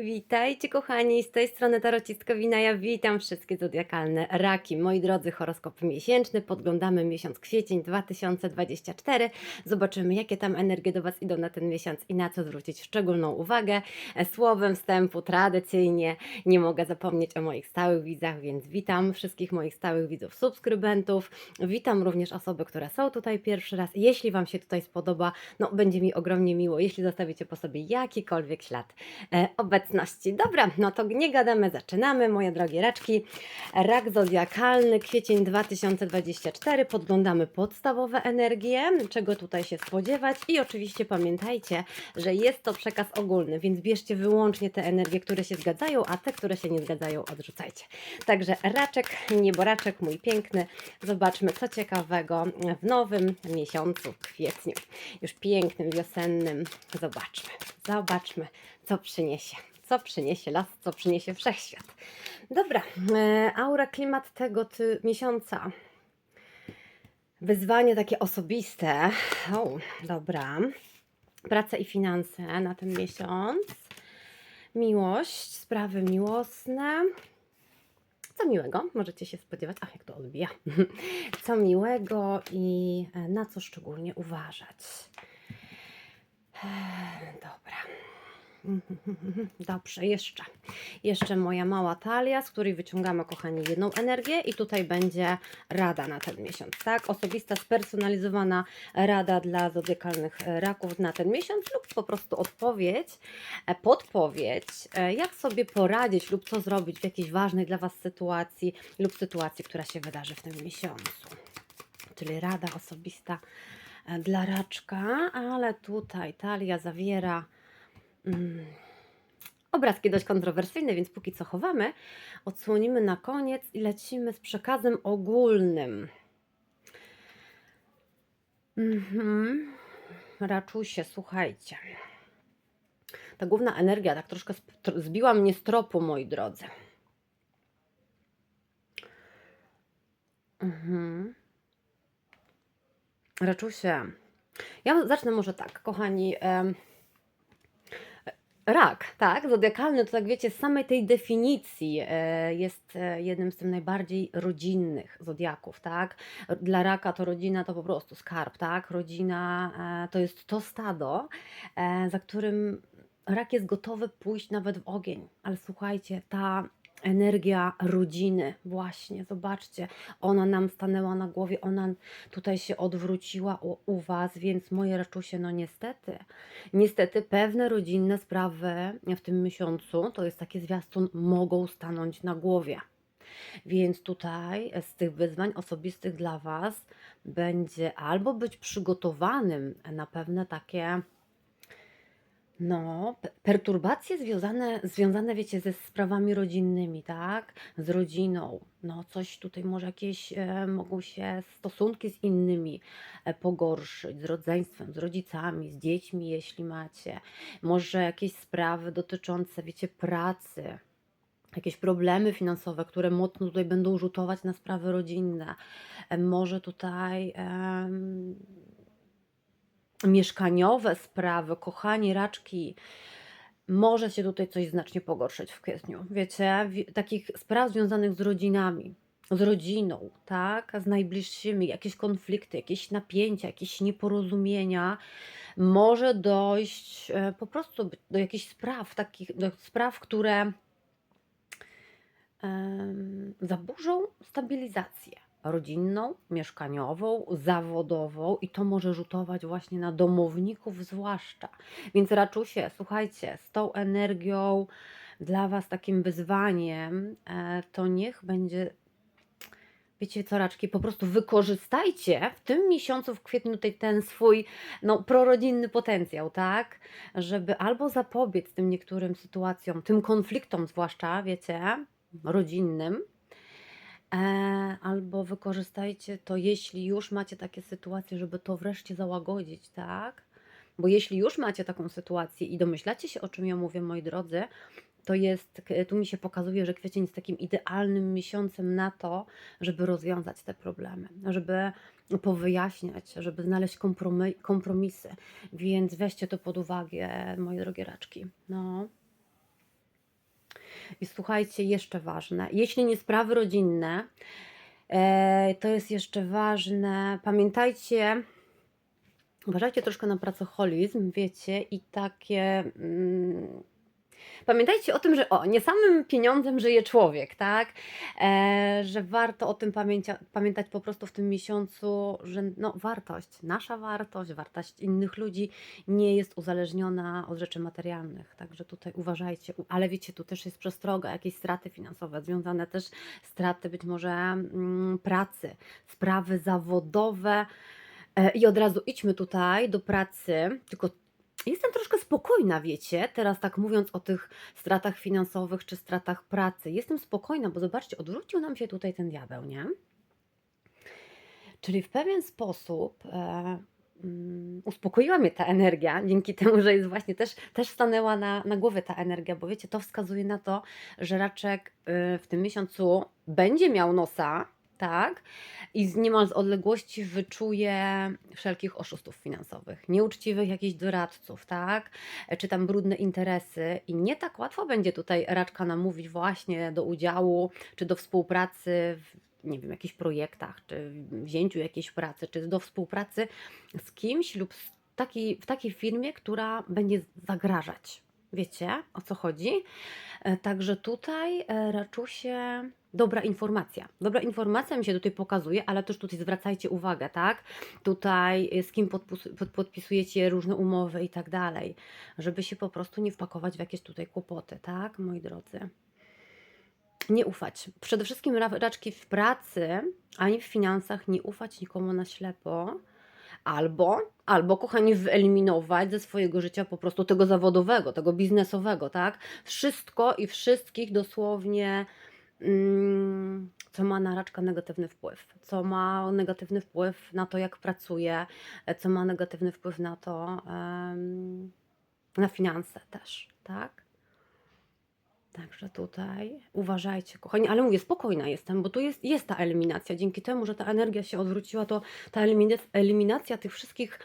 Witajcie kochani, z tej strony Tarocistka Wina, ja witam wszystkie zodiakalne raki. Moi drodzy, horoskop miesięczny, podglądamy miesiąc kwiecień 2024. Zobaczymy jakie tam energie do Was idą na ten miesiąc i na co zwrócić szczególną uwagę. E, Słowem wstępu tradycyjnie nie mogę zapomnieć o moich stałych widzach, więc witam wszystkich moich stałych widzów, subskrybentów. Witam również osoby, które są tutaj pierwszy raz. Jeśli Wam się tutaj spodoba, no będzie mi ogromnie miło, jeśli zostawicie po sobie jakikolwiek ślad e, Dobra, no to nie gadamy, zaczynamy, moje drogie raczki. Rak zodiakalny, kwiecień 2024. Podglądamy podstawowe energie, czego tutaj się spodziewać i oczywiście pamiętajcie, że jest to przekaz ogólny, więc bierzcie wyłącznie te energie, które się zgadzają, a te, które się nie zgadzają, odrzucajcie. Także raczek, nieboraczek, mój piękny. Zobaczmy, co ciekawego w nowym miesiącu, kwietniu. Już pięknym, wiosennym. Zobaczmy, zobaczmy, co przyniesie. Co przyniesie las, co przyniesie wszechświat. Dobra, e, aura, klimat tego ty, miesiąca. Wyzwanie takie osobiste. O, dobra. Praca i finanse na ten miesiąc. Miłość, sprawy miłosne. Co miłego możecie się spodziewać? Ach, jak to odbija. Co miłego i e, na co szczególnie uważać. Eee, Dobra. Dobrze, jeszcze. Jeszcze moja mała talia, z której wyciągamy, kochani, jedną energię i tutaj będzie rada na ten miesiąc, tak? Osobista, spersonalizowana rada dla zodiakalnych e, raków na ten miesiąc lub po prostu odpowiedź, e, podpowiedź, e, jak sobie poradzić lub co zrobić w jakiejś ważnej dla Was sytuacji lub sytuacji, która się wydarzy w tym miesiącu. Czyli rada osobista dla raczka, ale tutaj talia zawiera Mm. Obrazki dość kontrowersyjne, więc póki co chowamy. Odsłonimy na koniec i lecimy z przekazem ogólnym. Mhm. Raczusie, słuchajcie. Ta główna energia tak troszkę zbiła mnie z tropu, moi drodzy. Mhm. Raczusie. Ja zacznę może tak, kochani. em, Rak, tak, zodiakalny to tak wiecie, z samej tej definicji e, jest e, jednym z tym najbardziej rodzinnych zodiaków, tak. Dla raka to rodzina to po prostu skarb, tak. Rodzina e, to jest to stado, za którym rak jest gotowy pójść nawet w ogień. Ale słuchajcie, ta energia rodziny, właśnie, zobaczcie, ona nam stanęła na głowie, ona tutaj się odwróciła u, u Was, więc moje raczusie, no niestety, Niestety pewne rodzinne sprawy w tym miesiącu, to jest taki zwiastun, mogą stanąć na głowie. Więc tutaj z tych wyzwań osobistych dla Was będzie albo być przygotowanym na pewne takie no, pe- perturbacje związane, związane, wiecie, ze sprawami rodzinnymi, tak? Z rodziną. No, coś tutaj może jakieś e, mogą się stosunki z innymi e, pogorszyć, z rodzeństwem, z rodzicami, z dziećmi, jeśli macie. Może jakieś sprawy dotyczące, wiecie, pracy. Jakieś problemy finansowe, które mocno tutaj będą rzutować na sprawy rodzinne. E, Może tutaj mieszkaniowe sprawy, kochani raczki, może się tutaj coś znacznie pogorszyć w kwietniu. Wiecie, wi- takich spraw związanych z rodzinami, z rodziną, tak, z najbliższymi, jakieś konflikty, jakieś napięcia, jakieś nieporozumienia, może dojść e, po prostu do jakichś spraw, takich do spraw, które zaburzą stabilizację rodzinną, mieszkaniową, zawodową i to może rzutować właśnie na domowników zwłaszcza. Więc raczusie, słuchajcie, z tą energią dla Was takim wyzwaniem, e, to niech będzie Wiecie co, raczki, po prostu wykorzystajcie w tym miesiącu, w kwietniu, tej, ten swój no, prorodzinny potencjał, tak? Żeby albo zapobiec tym niektórym sytuacjom, tym konfliktom, zwłaszcza, wiecie, rodzinnym, e, albo wykorzystajcie to, jeśli już macie takie sytuacje, żeby to wreszcie załagodzić, tak? Bo jeśli już macie taką sytuację i domyślacie się, o czym ja mówię, moi drodzy, to jest, tu mi się pokazuje, że kwiecień jest takim idealnym miesiącem na to, żeby rozwiązać te problemy, żeby powyjaśniać, żeby znaleźć kompromisy. Więc weźcie to pod uwagę, moje drogie raczki. No. I słuchajcie, jeszcze ważne, jeśli nie sprawy rodzinne, e, to jest jeszcze ważne, pamiętajcie, uważajcie troszkę na pracoholizm, wiecie, i takie... Mm, Pamiętajcie o tym, że o, nie samym pieniądzem żyje człowiek, tak? E, że warto o tym pamięcia, pamiętać po prostu w tym miesiącu, że no, wartość, nasza wartość, wartość innych ludzi nie jest uzależniona od rzeczy materialnych. Także tutaj uważajcie, ale wiecie, tu też jest przestroga, jakieś straty finansowe, związane też straty być może mm, pracy, sprawy zawodowe. E, I od razu idźmy tutaj do pracy, tylko Jestem troszkę spokojna, wiecie, teraz tak mówiąc o tych stratach finansowych czy stratach pracy. Jestem spokojna, bo zobaczcie, odwrócił nam się tutaj ten diabeł, nie? Czyli w pewien sposób e, mm, uspokoiła mnie ta energia, dzięki temu, że jest właśnie też, też stanęła na, na głowie ta energia, bo wiecie, to wskazuje na to, że raczek y, w tym miesiącu będzie miał nosa, tak? I z niemal z odległości wyczuje wszelkich oszustów finansowych, nieuczciwych jakichś doradców, tak? E, Czy tam brudne interesy. I nie tak łatwo będzie tutaj raczka namówić właśnie do udziału, czy do współpracy w nie wiem, jakichś projektach, czy wzięciu jakiejś pracy, czy do współpracy z kimś lub z takiej, w takiej firmie, która będzie zagrażać. Wiecie o co chodzi? E, Także tutaj e, raczusie dobra informacja. Dobra informacja mi się tutaj pokazuje, ale też tutaj zwracajcie uwagę, tak? Tutaj y, z kim podpisujecie różne umowy i tak dalej, żeby się po prostu nie wpakować w jakieś tutaj kłopoty, tak, moi drodzy? Nie ufać. Przede wszystkim ra- raczki w pracy, ani w finansach nie ufać nikomu na ślepo. Albo, albo kochani, wyeliminować ze swojego życia po prostu tego zawodowego, tego biznesowego, tak? Wszystko i wszystkich dosłownie, co ma na raczka negatywny wpływ, co ma negatywny wpływ na to, jak pracuje, co ma negatywny wpływ na to, na finanse też, tak? Także tutaj uważajcie, kochani, ale mówię, spokojna jestem, bo tu jest, jest ta eliminacja. Dzięki temu, że ta energia się odwróciła, to ta elimina- eliminacja tych wszystkich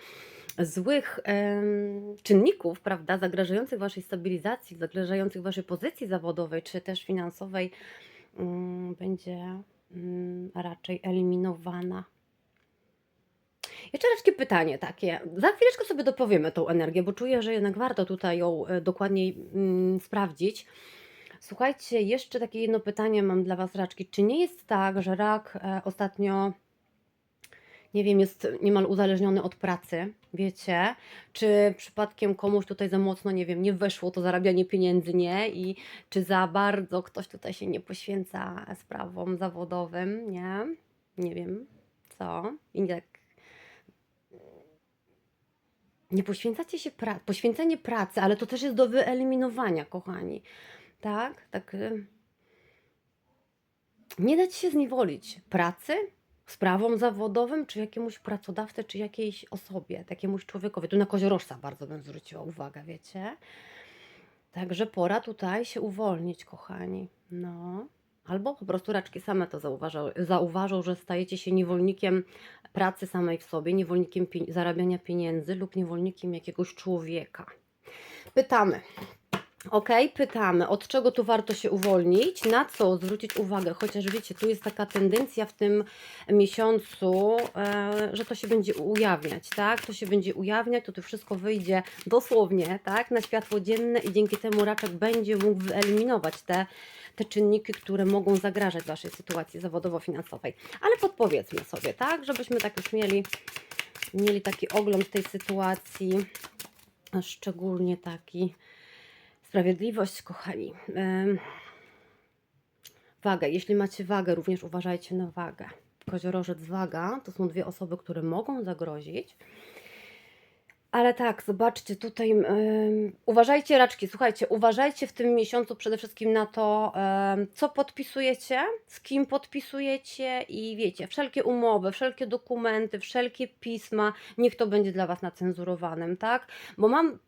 złych em, czynników, prawda, zagrażających Waszej stabilizacji, zagrażających Waszej pozycji zawodowej czy też finansowej, mm, będzie mm, raczej eliminowana. Jeszcze takie pytanie takie. Za chwileczkę sobie dopowiemy tą energię, bo czuję, że jednak warto tutaj ją e, dokładniej mm, sprawdzić. Słuchajcie, jeszcze takie jedno pytanie mam dla Was, raczki. Czy nie jest tak, że rak e, ostatnio, nie wiem, jest niemal uzależniony od pracy? Wiecie? Czy przypadkiem komuś tutaj za mocno, nie wiem, nie weszło to zarabianie pieniędzy, nie? I czy za bardzo ktoś tutaj się nie poświęca sprawom zawodowym, nie? Nie wiem, co? I tak nie poświęcacie się pracy, poświęcenie pracy, ale to też jest do wyeliminowania, kochani. Tak? Tak. y, Nie dać się zniewolić pracy, sprawom zawodowym, czy jakiemuś pracodawcy, czy jakiejś osobie, jakiemuś człowiekowi. Tu na koziorożca bardzo bym zwróciła uwagę, wiecie? Także pora tutaj się uwolnić, kochani. No. Albo po prostu raczki same to zauważą, zauważą, że stajecie się niewolnikiem pracy samej w sobie, niewolnikiem zarabiania pieniędzy lub niewolnikiem jakiegoś człowieka. Pytamy. Ok, pytamy, od czego tu warto się uwolnić, na co zwrócić uwagę, chociaż wiecie, tu jest taka tendencja w tym miesiącu, e, że to się będzie ujawniać, tak? To się będzie ujawniać, to to wszystko wyjdzie dosłownie, tak? Na światło dzienne i dzięki temu raczek będzie mógł wyeliminować te, te czynniki, które mogą zagrażać Waszej sytuacji zawodowo-finansowej. Ale podpowiedzmy sobie, tak? Żebyśmy tak już mieli, mieli taki ogląd tej sytuacji, szczególnie taki Sprawiedliwość, kochani. Em, Wagę. Jeśli macie wagę, również uważajcie na wagę. Koziorożec, waga to są dwie osoby, które mogą zagrozić. Ale tak, zobaczcie, tutaj uważajcie raczki, słuchajcie, uważajcie w tym miesiącu przede wszystkim na to, co podpisujecie, z kim podpisujecie i wiecie, wszelkie umowy, wszelkie dokumenty, wszelkie pisma, niech to będzie dla Was nacenzurowanym, tak? Bo mam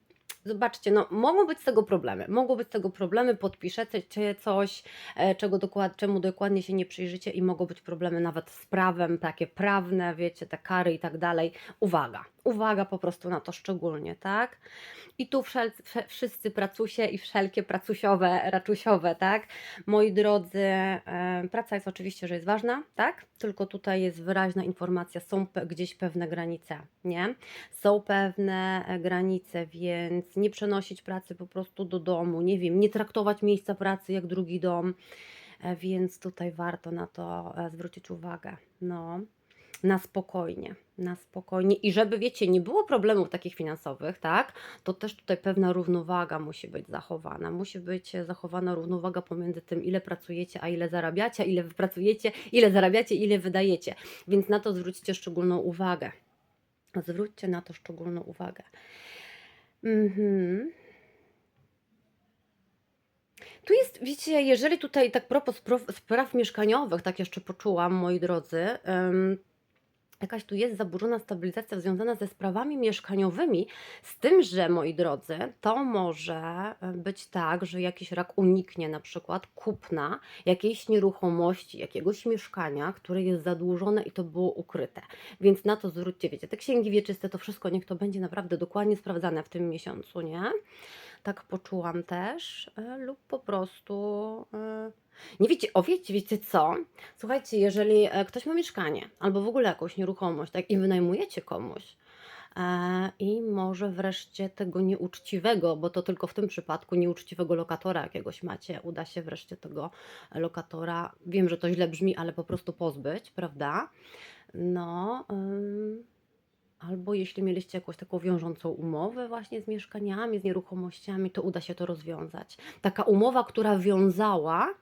Zobaczcie, no mogą być z tego problemy. Mogą być z tego problemy, podpiszecie coś, e, czego dokład, czemu dokładnie się nie przyjrzycie i mogą być problemy nawet z prawem, takie prawne, wiecie, te kary i tak dalej. Uwaga, uwaga po prostu na to szczególnie, tak? I tu wszel, wsze- wszyscy pracusie i wszelkie pracusiowe, raczusiowe, tak? Moi drodzy, e, praca jest oczywiście, że jest ważna, tak? Tylko tutaj jest wyraźna informacja, są gdzieś pewne granice, nie? Są pewne e, granice, więc nie przenosić pracy po prostu do domu, nie wiem, nie traktować miejsca pracy jak drugi dom, e, więc tutaj warto na to zwrócić uwagę. No na spokojnie, na spokojnie i żeby, wiecie, nie było problemów takich finansowych, tak, to też tutaj pewna równowaga musi być zachowana. Musi być zachowana równowaga pomiędzy tym, ile pracujecie, a ile zarabiacie, ile wy pracujecie, ile zarabiacie, ile wydajecie. Więc na to zwróćcie szczególną uwagę. Zwróćcie na to szczególną uwagę. Mhm. Tu jest, wiecie, jeżeli tutaj tak propos spraw, mieszkaniowych, tak jeszcze poczułam, moi drodzy, jakaś tu jest zaburzona stabilizacja związana ze sprawami mieszkaniowymi, z tym, że moi drodzy, to może e, być tak, że jakiś rak uniknie na przykład kupna jakiejś nieruchomości, jakiegoś mieszkania, które jest zadłużone i to było ukryte. Więc na to zwróćcie, wiecie, te księgi wieczyste, to wszystko niech to będzie naprawdę dokładnie sprawdzane w tym miesiącu, nie? Tak poczułam też, e, lub po prostu. e, Nie wiecie, o wiecie, wiecie co? Słuchajcie, jeżeli e, ktoś ma mieszkanie albo w ogóle jakąś nieruchomość, tak, i wynajmujecie komuś, i może wreszcie tego nieuczciwego, bo to tylko w tym przypadku nieuczciwego lokatora jakiegoś macie, uda się wreszcie tego lokatora, wiem, że to źle brzmi, ale po prostu pozbyć, prawda? No. Albo jeśli mieliście jakąś taką wiążącą umowę właśnie z mieszkaniami, z nieruchomościami, to uda się to rozwiązać. Taka umowa, która wiązała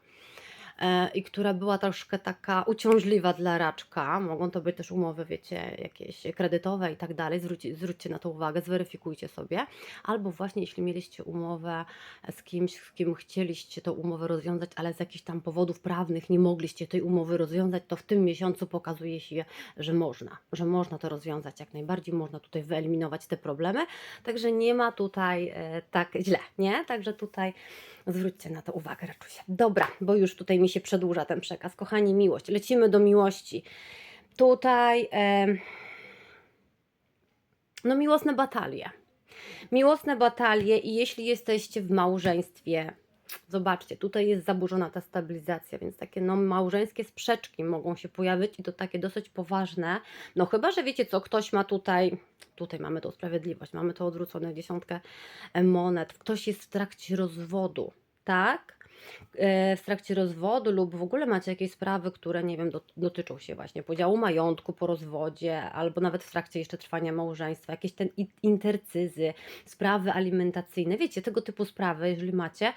i która była troszkę taka uciążliwa dla raczka, mogą to być też umowy, wiecie, jakieś kredytowe i tak dalej, zwróćcie na to uwagę, zweryfikujcie sobie, albo właśnie jeśli mieliście umowę z kimś, z kim chcieliście tą umowę rozwiązać, ale z jakichś tam powodów prawnych nie mogliście tej umowy rozwiązać, to w tym miesiącu pokazuje się, że można, że można to rozwiązać jak najbardziej, można tutaj wyeliminować te problemy, także nie ma tutaj e, tak źle, nie? Także tutaj zwróćcie na to uwagę, raczusie. Dobra, bo już tutaj mi się przedłuża ten przekaz. Kochani, miłość, lecimy do miłości. Tutaj, em, no miłosne batalie. Miłosne batalie i jeśli jesteście w małżeństwie, zobaczcie, tutaj jest zaburzona ta stabilizacja, więc takie no, małżeńskie sprzeczki mogą się pojawić i to takie dosyć poważne. No chyba, że wiecie co, ktoś ma tutaj, tutaj mamy tą sprawiedliwość, mamy to odwrócone dziesiątkę monet, ktoś jest w trakcie rozwodu, tak? E, w trakcie rozwodu lub w ogóle macie jakieś sprawy, które nie wiem, dot- dotyczą się właśnie podziału majątku po rozwodzie, albo nawet w trakcie jeszcze trwania małżeństwa, jakieś ten intercyzy, sprawy alimentacyjne, wiecie, tego typu sprawy, jeżeli macie,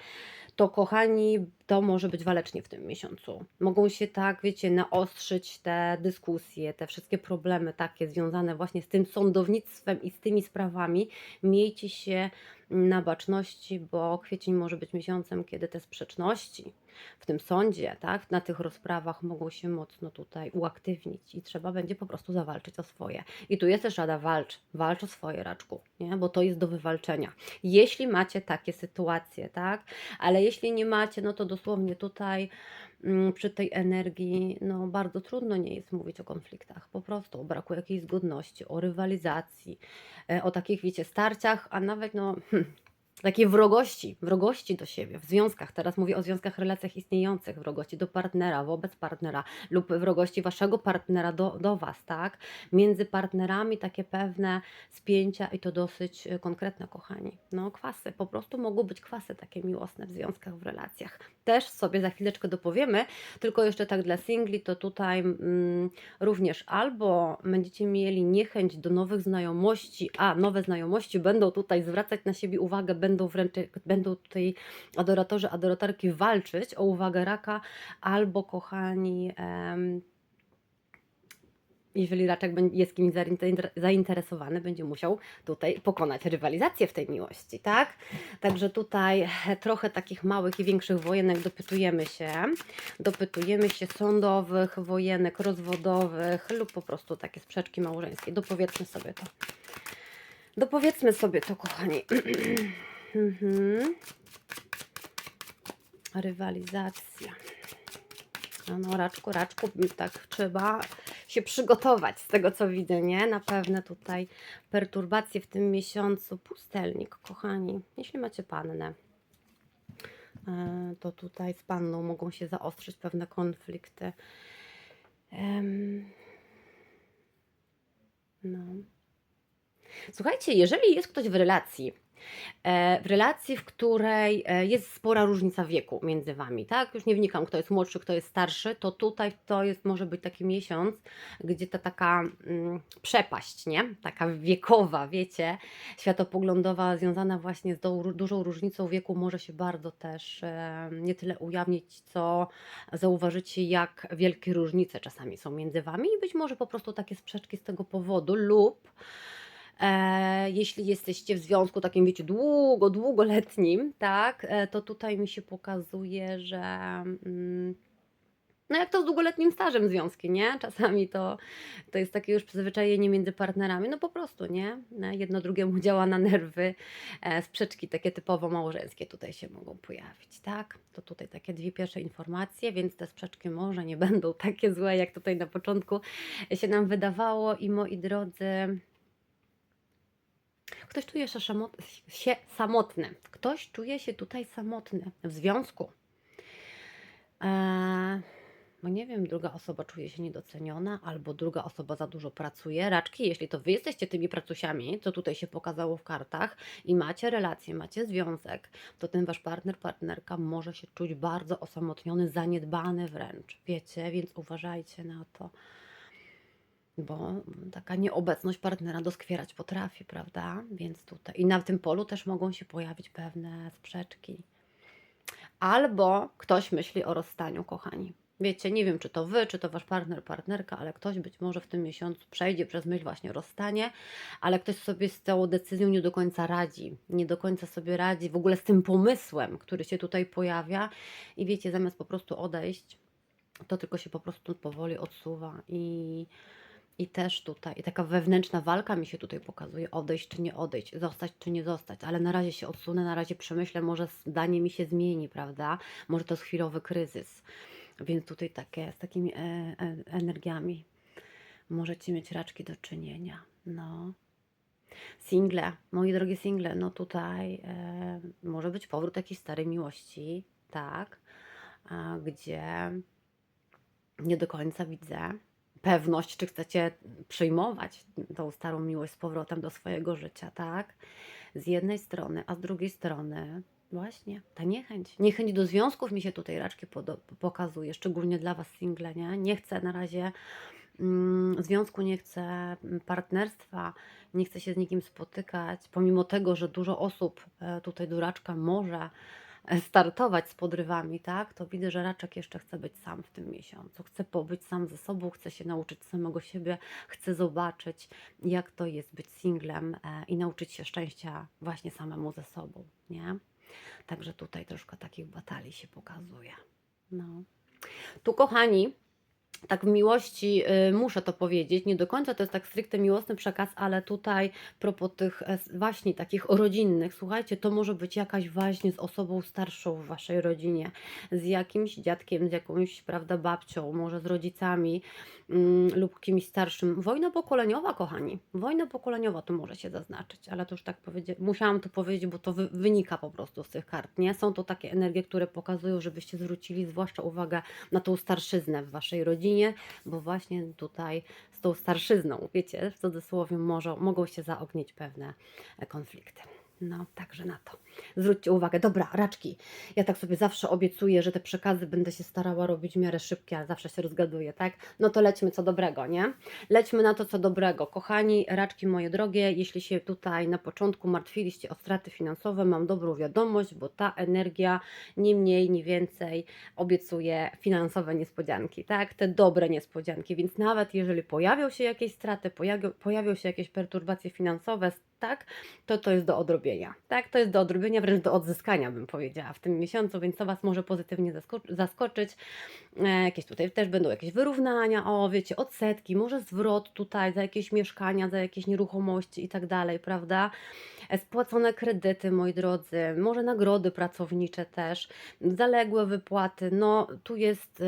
to kochani, to może być walecznie w tym miesiącu. Mogą się tak, wiecie, naostrzyć te dyskusje, te wszystkie problemy takie związane właśnie z tym sądownictwem i z tymi sprawami. Miejcie się na baczności, bo kwiecień może być miesiącem, kiedy te sprzeczności w tym sądzie, tak, na tych rozprawach mogą się mocno tutaj uaktywnić i trzeba będzie po prostu zawalczyć o swoje. I tu jest też rada walcz, walcz o swoje raczku, nie? bo to jest do wywalczenia. Jeśli macie takie sytuacje, tak, ale jeśli nie macie, no to dosłownie tutaj przy tej energii, no bardzo trudno nie jest mówić o konfliktach, po prostu o braku jakiejś zgodności, o rywalizacji, e, o takich, wiecie, starciach, a nawet, no, hmm, takiej wrogości, wrogości do siebie w związkach. Teraz mówię o związkach, relacjach istniejących, wrogości do partnera, wobec partnera lub wrogości waszego partnera do, do was, tak? Między partnerami takie pewne spięcia i to dosyć e, konkretne, kochani. No, kwasy, po prostu mogą być kwasy takie miłosne w związkach, w relacjach. Też sobie za chwileczkę dopowiemy, tylko jeszcze tak dla singli, to tutaj mm, również albo będziecie mieli niechęć do nowych znajomości, a nowe znajomości będą tutaj zwracać na siebie uwagę, będą wręcz, będą tutaj adoratorzy, adoratorki walczyć o uwagę raka, albo kochani, em, jeżeli raczek jest kimś zainter- zainteresowany, będzie musiał tutaj pokonać rywalizację w tej miłości, tak? Także tutaj trochę takich małych i większych wojenek dopytujemy się, dopytujemy się sądowych, wojenek rozwodowych lub po prostu takie sprzeczki małżeńskie. Dopowiedzmy sobie to. Dopowiedzmy sobie to, kochani. Mhm. Rywalizacja. No, no, raczku, raczku, tak trzeba się przygotować z tego, co widzę, nie? Na pewne tutaj perturbacje w tym miesiącu. Pustelnik, kochani, jeśli macie pannę, e, to tutaj z panną mogą się zaostrzyć pewne konflikty. No. Słuchajcie, jeżeli jest ktoś w relacji, w relacji, w której e, jest spora różnica wieku między wami, tak? Już nie wnikam, kto jest młodszy, kto jest starszy, to tutaj to jest może być taki miesiąc, gdzie ta taka mm, przepaść, nie? Taka wiekowa, wiecie, światopoglądowa, związana właśnie z ró- dużą różnicą wieku, może się bardzo też e, nie tyle ujawnić, co zauważycie, jak wielkie różnice czasami są między wami i być może po prostu takie sprzeczki z tego powodu lub E, jeśli jesteście w związku takim, wiecie, długo, długoletnim, tak, e, to tutaj mi się pokazuje, że mm, no jak to z długoletnim stażem związki, nie? Czasami to, to jest takie już przyzwyczajenie między partnerami, no po prostu, nie? E, Jedno drugiemu działa na nerwy, e, sprzeczki takie typowo małżeńskie tutaj się mogą pojawić, tak? To tutaj takie dwie pierwsze informacje, więc te sprzeczki może nie będą takie złe, jak tutaj na początku się nam wydawało i moi drodzy, Ktoś czuje się, się samotny. Ktoś czuje się tutaj samotny w związku. Eee, bo nie wiem, druga osoba czuje się niedoceniona, albo druga osoba za dużo pracuje. Raczki, jeśli to wy jesteście tymi pracusiami, co tutaj się pokazało w kartach, i macie relację, macie związek, to ten wasz partner, partnerka może się czuć bardzo osamotniony, zaniedbany wręcz. Wiecie, więc uważajcie na to bo taka nieobecność partnera doskwierać potrafi, prawda? Więc tutaj i na tym polu też mogą się pojawić pewne sprzeczki. Albo ktoś myśli o rozstaniu, kochani. Wiecie, nie wiem, czy to wy, czy to wasz partner, partnerka, ale ktoś być może w tym miesiącu przejdzie przez myśl właśnie rozstanie, ale ktoś sobie z tą decyzją nie do końca radzi, nie do końca sobie radzi w ogóle z tym pomysłem, który się tutaj pojawia i wiecie, zamiast po prostu odejść, to tylko się po prostu powoli odsuwa i i też tutaj, i taka wewnętrzna walka mi się tutaj pokazuje, odejść czy nie odejść, zostać czy nie zostać, ale na razie się odsunę, na razie przemyślę, może zdanie mi się zmieni, prawda? Może to jest chwilowy kryzys. Więc tutaj takie, z takimi e, e, energiami możecie mieć raczki do czynienia. No. Single, moi drogie single, no tutaj e, może być powrót jakiejś starej miłości, tak, a, gdzie nie do końca widzę pewność, czy chcecie przyjmować tą starą miłość z powrotem do swojego życia, tak? Z jednej strony, a z drugiej strony właśnie ta niechęć. Niechęć do związków mi się tutaj raczki pokazuje, szczególnie dla Was single, nie? Nie chcę na razie mm, związku, nie chcę partnerstwa, nie chcę się z nikim spotykać, pomimo tego, że dużo osób e, tutaj duraczka może startować z podrywami, tak, to widzę, że raczek jeszcze chce być sam w tym miesiącu. Chce pobyć sam ze sobą, chce się nauczyć samego siebie, chce zobaczyć, jak to jest być singlem e, i nauczyć się szczęścia właśnie samemu ze sobą, nie? Także tutaj troszkę takich batalii się pokazuje. No. Tu, kochani, tak w miłości y, muszę to powiedzieć, nie do końca to jest tak stricte miłosny przekaz, ale tutaj propos tych e, właśnie takich rodzinnych, słuchajcie, to może być jakaś właśnie z osobą starszą w waszej rodzinie, z jakimś dziadkiem, z jakąś, prawda, babcią, może z rodzicami mm, lub kimś starszym. Wojna pokoleniowa, kochani, wojna pokoleniowa tu może się zaznaczyć, ale to już tak powiedzieć, musiałam to powiedzieć, bo to wy, wynika po prostu z tych kart, nie? Są to takie energie, które pokazują, żebyście zwrócili zwłaszcza uwagę na tą starszyznę w waszej rodzinie, bo właśnie tutaj z tą starszyzną, wiecie, w cudzysłowie może, mogą się zaognieć pewne konflikty. No, także na to. Zwróćcie uwagę. Dobra, raczki. Ja tak sobie zawsze obiecuję, że te przekazy będę się starała robić w miarę szybkie, ale zawsze się rozgaduję, tak? No to lećmy co dobrego, nie? Lećmy na to co dobrego. Kochani, raczki moje drogie, jeśli się tutaj na początku martwiliście o straty finansowe, mam dobrą wiadomość, bo ta energia nie mniej, nie więcej obiecuje finansowe niespodzianki, tak? Te dobre niespodzianki, więc nawet jeżeli pojawią się jakieś straty, pojawią, pojawią się jakieś perturbacje finansowe, tak? To to jest do odrobienia, tak? To jest do odrobienia, wręcz do odzyskania, bym powiedziała, w tym miesiącu, więc to Was może pozytywnie zasko- zaskoczyć. E, jakieś tutaj też będą jakieś wyrównania, o wiecie, odsetki, może zwrot tutaj za jakieś mieszkania, za jakieś nieruchomości i tak dalej, prawda? Spłacone kredyty, moi drodzy, może nagrody pracownicze też, zaległe wypłaty. No, tu jest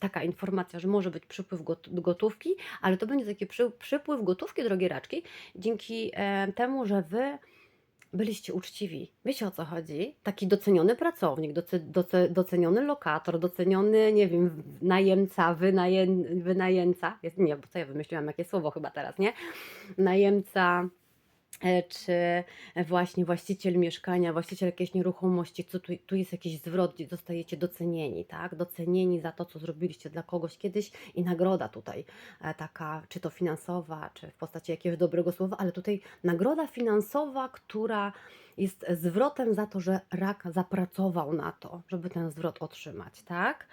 taka informacja, że może być przypływ got- gotówki, ale to będzie taki przy, przypływ gotówki, drogie raczki, dzięki temu, że wy byliście uczciwi. Wiecie o co chodzi? Taki doceniony pracownik, doce, doce, doceniony lokator, doceniony, nie wiem, najemca, wynaję, wynajemca. Jest, nie, bo co ja wymyśliłam, jakie słowo chyba teraz, nie? Najemca, czy właśnie właściciel mieszkania, właściciel jakiejś nieruchomości, co tu, tu jest jakiś zwrot, gdzie zostajecie docenieni, tak? Docenieni za to, co zrobiliście dla kogoś kiedyś i nagroda tutaj e, taka, czy to finansowa, czy w postaci jakiegoś dobrego słowa, ale tutaj nagroda finansowa, która jest zwrotem za to, że rak zapracował na to, żeby ten zwrot otrzymać, tak?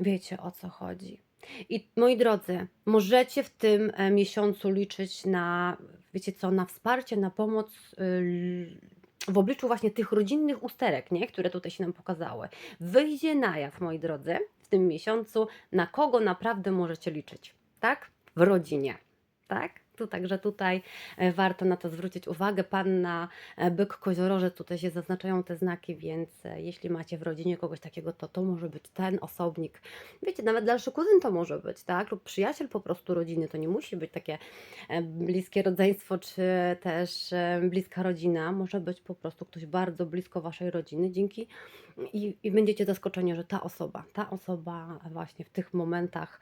Wiecie o co chodzi. I moi drodzy, możecie w tym e, miesiącu liczyć na, wiecie co, na wsparcie, na pomoc y, w obliczu właśnie tych rodzinnych usterek, nie? które tutaj się nam pokazały. Wyjdzie na jaw, moi drodzy, w tym miesiącu, na kogo naprawdę możecie liczyć, tak? W rodzinie, tak? Także tutaj e, warto na to zwrócić uwagę. Panna e, byk koziorożec, tutaj się zaznaczają te znaki, więc e, jeśli macie w rodzinie kogoś takiego, to to może być ten osobnik. Wiecie, nawet dalszy kuzyn to może być, tak? Lub przyjaciel po prostu rodziny. To nie musi być takie bliskie rodzeństwo, czy też bliska rodzina. Może być po prostu ktoś bardzo blisko waszej rodziny. Dzięki i, i będziecie zaskoczeni, że ta osoba, ta osoba właśnie w tych momentach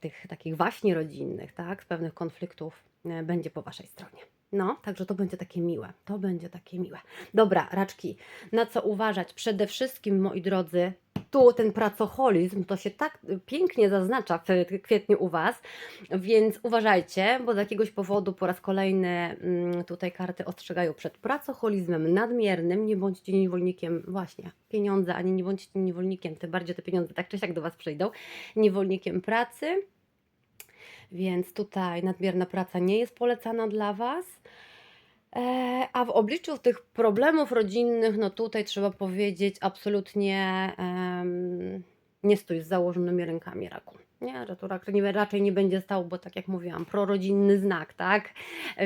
tych takich właśnie rodzinnych, tak, z pewnych konfliktów e, będzie po waszej stronie. No, także to będzie takie miłe. To będzie takie miłe. Dobra, raczki, na co uważać? Przede wszystkim, moi drodzy, tu ten pracoholizm to się tak pięknie zaznacza w kwietniu u Was, więc uważajcie, bo z jakiegoś powodu po raz kolejny mm, tutaj karty ostrzegają przed pracoholizmem nadmiernym. Nie bądźcie niewolnikiem, właśnie, pieniądze, ani nie bądźcie niewolnikiem, tym bardziej te pieniądze tak czy siak do Was przyjdą, niewolnikiem pracy. Więc tutaj nadmierna praca nie jest polecana dla Was. E, A w obliczu tych problemów rodzinnych, no tutaj trzeba powiedzieć, absolutnie em, nie stój z założonymi rękami raku. Nie, że tu raczej nie będzie stał, bo tak jak mówiłam, prorodzinny znak, tak?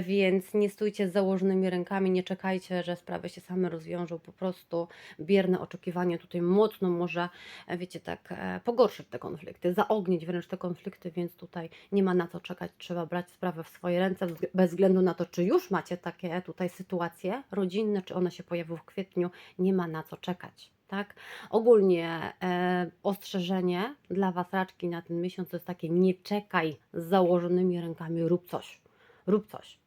Więc nie stójcie z założonymi rękami, nie czekajcie, że sprawy się same rozwiążą. Po prostu bierne oczekiwanie tutaj mocno może, e, wiecie, tak e, pogorszyć te konflikty, zaognić wręcz te konflikty, więc tutaj nie ma na co czekać. Trzeba brać sprawę w swoje ręce, bez względu na to, czy już macie takie tutaj sytuacje rodzinne, czy one się pojawią w kwietniu, nie ma na co czekać. Tak? Ogólnie e, ostrzeżenie dla Was raczki na ten miesiąc to jest takie nie czekaj z założonymi rękami, rób coś, rób coś.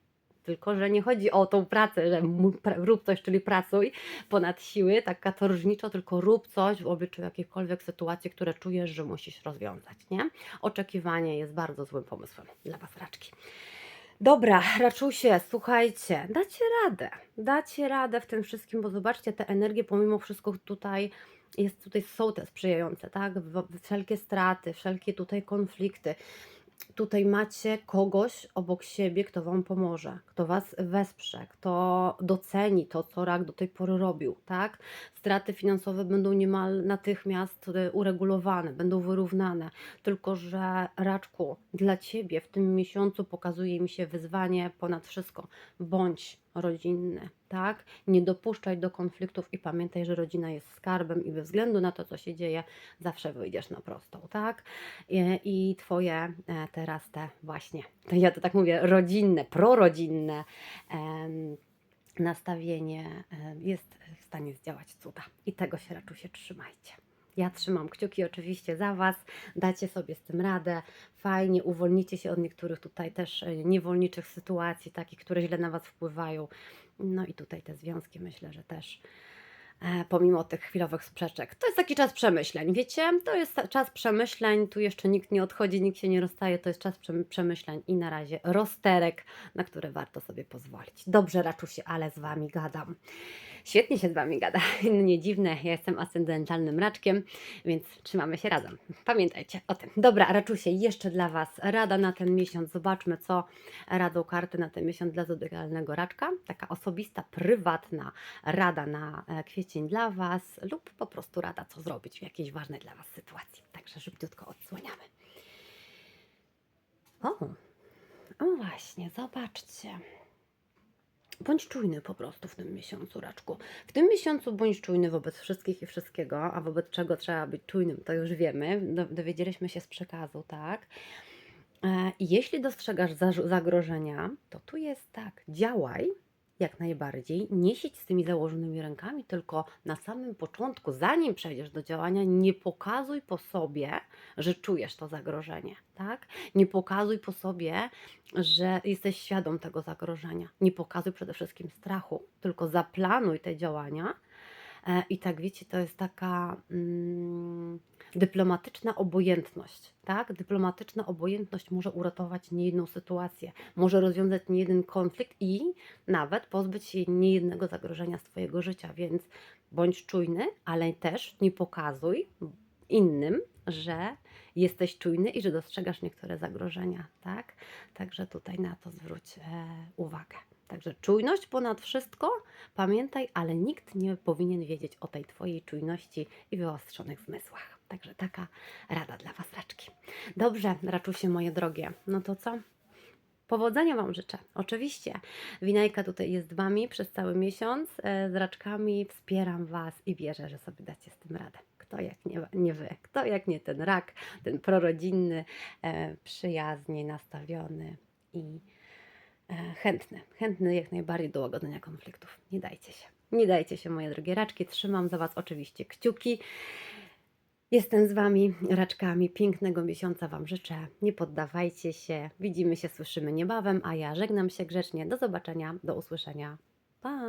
Tylko, że nie chodzi o tą pracę, że rób coś, czyli pracuj ponad siły, tak katorżniczo, tylko rób coś w obliczu jakiejkolwiek sytuacji, które czujesz, że musisz rozwiązać, nie? Oczekiwanie jest bardzo złym pomysłem dla Was raczki. Dobra, raczusie, słuchajcie, dacie radę, dacie radę w tym wszystkim, bo zobaczcie, te energie pomimo wszystko tutaj jest, tutaj są te sprzyjające, tak? Wszelkie straty, wszelkie tutaj konflikty. Tutaj macie kogoś obok siebie, kto Wam pomoże, kto Was wesprze, kto doceni to, co rak do tej pory robił, tak? Straty finansowe będą niemal natychmiast e, uregulowane, będą wyrównane. Tylko, że raczku, dla Ciebie w tym miesiącu pokazuje mi się wyzwanie ponad wszystko. Bądź rodzinny, tak? Nie dopuszczaj do konfliktów i pamiętaj, że rodzina jest skarbem i bez względu na to, co się dzieje, zawsze wyjdziesz na prostą, tak? I, i Twoje e, teraz te właśnie, ja to tak mówię, rodzinne, prorodzinne em, nastawienie e, jest w stanie zdziałać cuda. I tego się raczej się trzymajcie. Ja trzymam kciuki oczywiście za Was, dacie sobie z tym radę, fajnie, uwolnicie się od niektórych tutaj też e, niewolniczych sytuacji, takich, które źle na Was wpływają. No i tutaj te związki myślę, że też e, pomimo tych chwilowych sprzeczek. To jest taki czas przemyśleń, wiecie? To jest czas przemyśleń, tu jeszcze nikt nie odchodzi, nikt się nie rozstaje, to jest czas przem- przemyśleń i na razie rozterek, na które warto sobie pozwolić. Dobrze, Raczusie, ale z Wami gadam. Świetnie się z Wami gada, nie dziwne, ja jestem ascendentalnym raczkiem, więc trzymamy się razem. Pamiętajcie o tym. Dobra, Raczusie, jeszcze dla Was rada na ten miesiąc. Zobaczmy, co radą karty na ten miesiąc dla zodiakalnego raczka. Taka osobista, prywatna rada na e, kwiecień dla Was lub po prostu rada, co zrobić w jakiejś ważnej dla Was sytuacji. Także szybciutko odsłaniamy. O, o właśnie, zobaczcie. Bądź czujny po prostu w tym miesiącu, raczku. W tym miesiącu bądź czujny wobec wszystkich i wszystkiego, a wobec czego trzeba być czujnym, to już wiemy. Do- Dowiedzieliśmy się z przekazu, tak? E, jeśli dostrzegasz za- zagrożenia, to tu jest tak, działaj jak najbardziej, nie siedź z tymi założonymi rękami, tylko na samym początku, zanim przejdziesz do działania, nie pokazuj po sobie, że czujesz to zagrożenie, tak? Nie pokazuj po sobie, że jesteś świadom tego zagrożenia. Nie pokazuj przede wszystkim strachu, tylko zaplanuj te działania. E, I tak wiecie, to jest taka mm, dyplomatyczna obojętność, tak? Dyplomatyczna obojętność może uratować niejedną sytuację, może rozwiązać niejeden konflikt i nawet pozbyć się niejednego zagrożenia z Twojego życia, więc bądź czujny, ale też nie pokazuj innym, że jesteś czujny i że dostrzegasz niektóre zagrożenia, tak? Także tutaj na to zwróć e, uwagę. Także czujność ponad wszystko, pamiętaj, ale nikt nie powinien wiedzieć o tej Twojej czujności i wyostrzonych zmysłach. Także taka rada dla Was, raczki. Dobrze, raczusie moje drogie. No to co? Powodzenia Wam życzę. Oczywiście. Winajka tutaj jest z Wami przez cały miesiąc. e, Z raczkami wspieram Was i wierzę, że sobie dacie z tym radę. Kto jak nie, nie Wy? Kto jak nie ten rak, ten prorodzinny, e, przyjaznie nastawiony i e, chętny. Chętny jak najbardziej do łagodzenia konfliktów. Nie dajcie się. Nie dajcie się, moje drogie raczki. Trzymam za Was oczywiście kciuki. Jestem z Wami, raczkami. Pięknego miesiąca Wam życzę. Nie poddawajcie się. Widzimy się, słyszymy niebawem, a ja żegnam się grzecznie. Do zobaczenia, do usłyszenia. Pa!